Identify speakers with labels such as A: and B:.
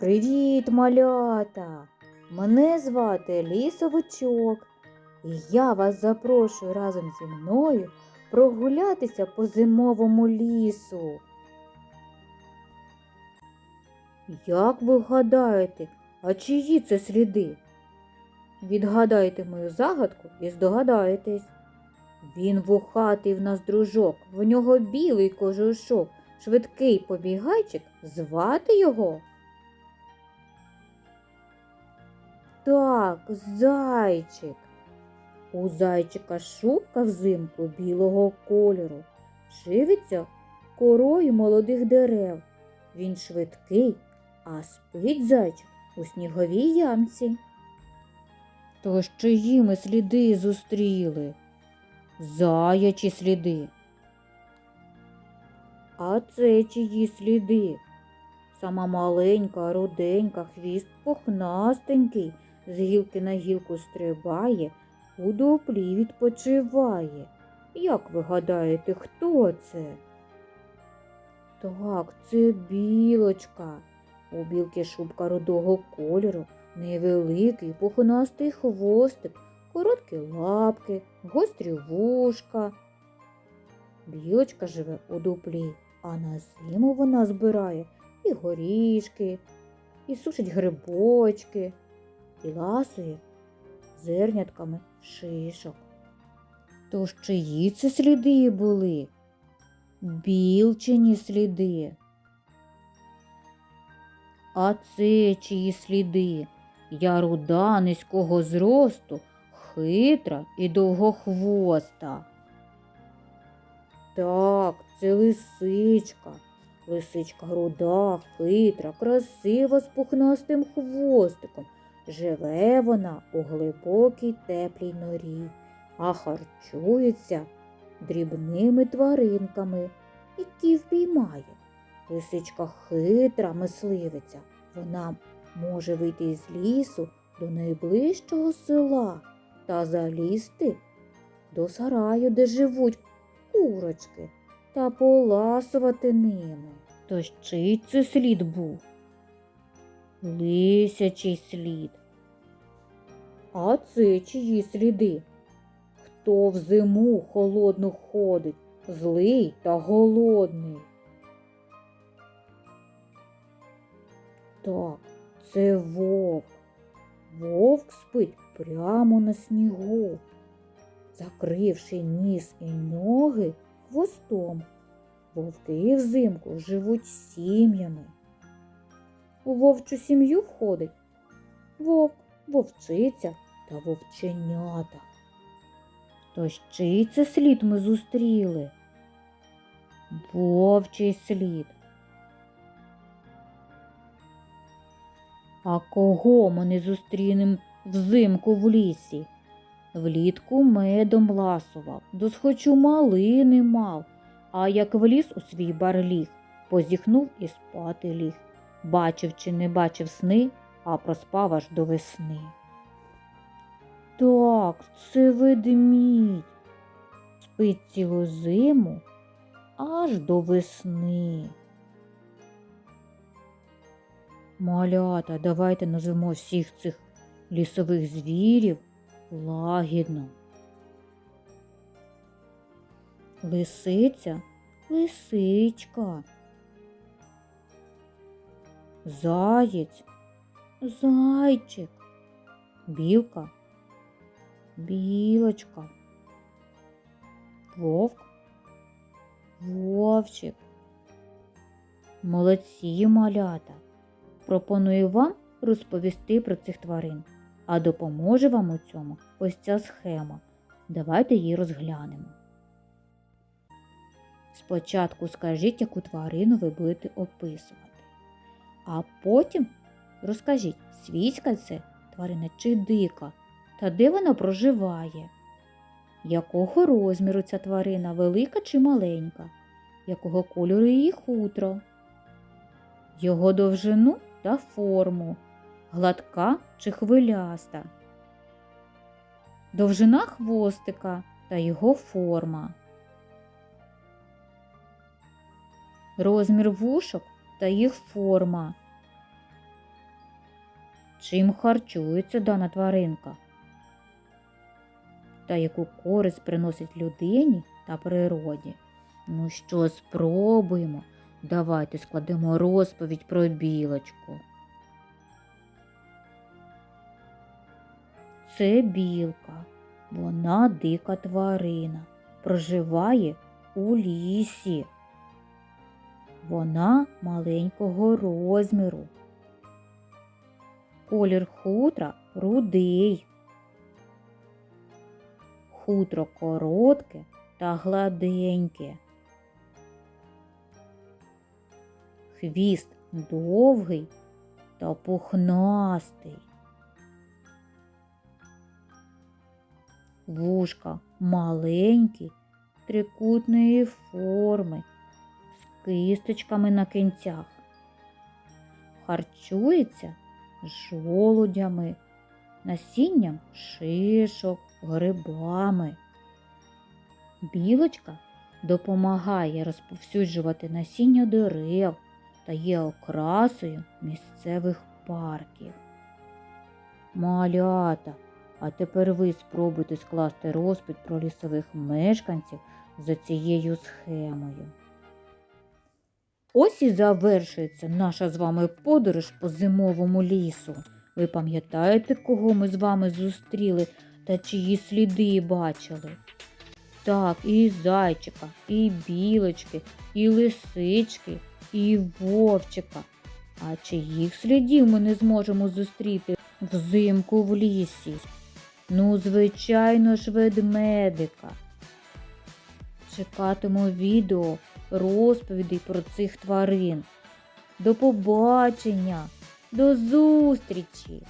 A: Привіт, малята! Мене звати Лісовичок, і я вас запрошую разом зі мною прогулятися по зимовому лісу. Як ви гадаєте, а чиї це сліди? Відгадайте мою загадку і здогадаєтесь. Він вухатий в нас дружок, в нього білий кожушок, швидкий побігайчик, звати його. Так, зайчик. У зайчика шубка взимку білого кольору, живиться корою молодих дерев. Він швидкий, а спить зайчик у сніговій ямці. Тож чиї ми сліди зустріли? Заячі сліди. А це чиї сліди? Сама маленька, руденька, хвіст пухнастенький, з гілки на гілку стрибає, у дуплі відпочиває. Як ви гадаєте, хто це? Так, це білочка. У білки шубка рудого кольору, невеликий пухнастий хвостик, короткі лапки, гострі вушка. Білочка живе у дуплі, а на зиму вона збирає і горішки, і сушить грибочки, і ласує зернятками шишок. Тож чиї це сліди були? Білчині сліди. А це чиї сліди? Я руда низького зросту, хитра і довгохвоста. Так, це лисичка. Лисичка руда, хитра, красива з пухнастим хвостиком. Живе вона у глибокій теплій норі, а харчується дрібними тваринками, які впіймає. Лисичка хитра мисливиця. Вона може вийти з лісу до найближчого села та залізти до сараю, де живуть курочки, та поласувати ними. Тож чий це слід був? Лисячий слід. А це чиї сліди? Хто в зиму холодну ходить, злий та голодний? Так, це вовк. Вовк спить прямо на снігу, закривши ніс і ноги хвостом. Вовки взимку живуть сім'ями. У вовчу сім'ю входить вовк, вовчиця та вовченята. Тож чий це слід ми зустріли? Вовчий слід. А кого ми не зустрінем взимку в лісі? Влітку медом ласував, досхочу малини мав, а як вліз у свій барліг, позіхнув і спати ліг. Бачив чи не бачив сни, а проспав аж до весни. Так, це ведмідь. Спить цілу зиму аж до весни. Малята, давайте назвемо всіх цих лісових звірів лагідно. Лисиця, лисичка. Заєць, зайчик, білка, білочка, вовк, вовчик. Молодці малята. Пропоную вам розповісти про цих тварин, а допоможе вам у цьому ось ця схема. Давайте її розглянемо. Спочатку скажіть, яку тварину ви будете описувати. А потім розкажіть, свійська це тварина чи дика, та де вона проживає, якого розміру ця тварина, велика чи маленька, якого кольору її хутро, його довжину та форму, гладка чи хвиляста, довжина хвостика та його форма, розмір вушок та їх форма, чим харчується дана тваринка та яку користь приносить людині та природі. Ну що, спробуємо. Давайте складемо розповідь про білочку. Це білка. Вона дика тварина, проживає у лісі. Вона маленького розміру. Колір хутра рудий. Хутро коротке та гладеньке. Хвіст довгий та пухнастий. Вушка маленькі, трикутної форми, з кисточками на кінцях. Харчується жолудями, насінням шишок, грибами. Білочка допомагає розповсюджувати насіння дерев та є окрасою місцевих парків. Малята, а тепер ви спробуйте скласти розпит про лісових мешканців за цією схемою. Ось і завершується наша з вами подорож по зимовому лісу. Ви пам'ятаєте, кого ми з вами зустріли та чиї сліди бачили? Так, і зайчика, і білочки, і лисички, і вовчика. А чиїх слідів ми не зможемо зустріти взимку в лісі? Ну, звичайно ж, ведмедика. Чекатиму відео розповідей про цих тварин. До побачення, до зустрічі!